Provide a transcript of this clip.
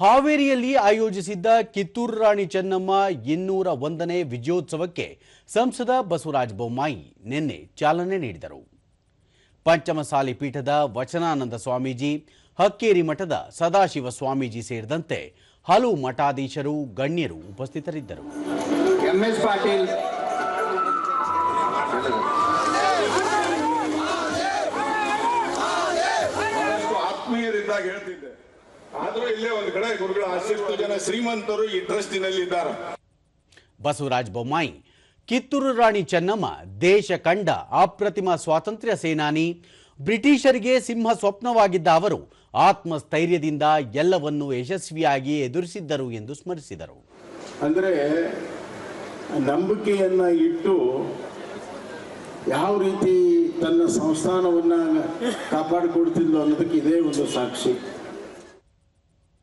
ಹಾವೇರಿಯಲ್ಲಿ ಆಯೋಜಿಸಿದ್ದ ಕಿತ್ತೂರು ರಾಣಿ ಚೆನ್ನಮ್ಮ ಇನ್ನೂರ ಒಂದನೇ ವಿಜಯೋತ್ಸವಕ್ಕೆ ಸಂಸದ ಬಸವರಾಜ ಬೊಮ್ಮಾಯಿ ನಿನ್ನೆ ಚಾಲನೆ ನೀಡಿದರು. ಪಂಚಮಸಾಲಿ ಪೀಠದ ವಚನಾನಂದ ಸ್ವಾಮೀಜಿ, ಹಕ್ಕೇರಿ ಮಠದ ಸದಾಶಿವ ಸ್ವಾಮೀಜಿ ಸೇರಿದಂತೆ ಹಲವು ಮಠಾಧೀಶರು, ಗಣ್ಯರು ಉಪಸ್ಥಿತರಿದ್ದರು. ಪಾಟೀಲ್. ಆತ್ಮೀಯರಿದ್ದಾಗ ಹೇಳ್ತಿದ್ದೆ. ಆದ್ರೂ ಇಲ್ಲೇ ಒಂದ್ ಕಡೆ ಗುರುಗಳ ಆಶೀರ್ವಾದ ಜನ ಶ್ರೀಮಂತರು ಈ ಟ್ರಸ್ಟಿನಲ್ಲಿ ಇದ್ದಾರೆ ಬಸವರಾಜ ಬೊಮ್ಮಾಯಿ ಕಿತ್ತೂರು ರಾಣಿ ಚೆನ್ನಮ್ಮ ದೇಶ ಕಂಡ ಅಪ್ರತಿಮ ಸ್ವಾತಂತ್ರ್ಯ ಸೇನಾನಿ ಬ್ರಿಟಿಷರಿಗೆ ಸಿಂಹ ಸ್ವಪ್ನವಾಗಿದ್ದ ಅವರು ಆತ್ಮಸ್ಥೈರ್ಯದಿಂದ ಎಲ್ಲವನ್ನೂ ಯಶಸ್ವಿಯಾಗಿ ಎದುರಿಸಿದ್ದರು ಎಂದು ಸ್ಮರಿಸಿದರು. ಅಂದರೆ ನಂಬಿಕೆಯನ್ನ ಇಟ್ಟು ಯಾವ ರೀತಿ ತನ್ನ ಸಂಸ್ಥಾನವನ್ನ ಕಾಪಾಡಿಕೊಡ್ತಿದ್ಲು ಅನ್ನೋದಕ್ಕೆ ಇದೇ ಒಂದು ಸಾಕ್ಷಿ.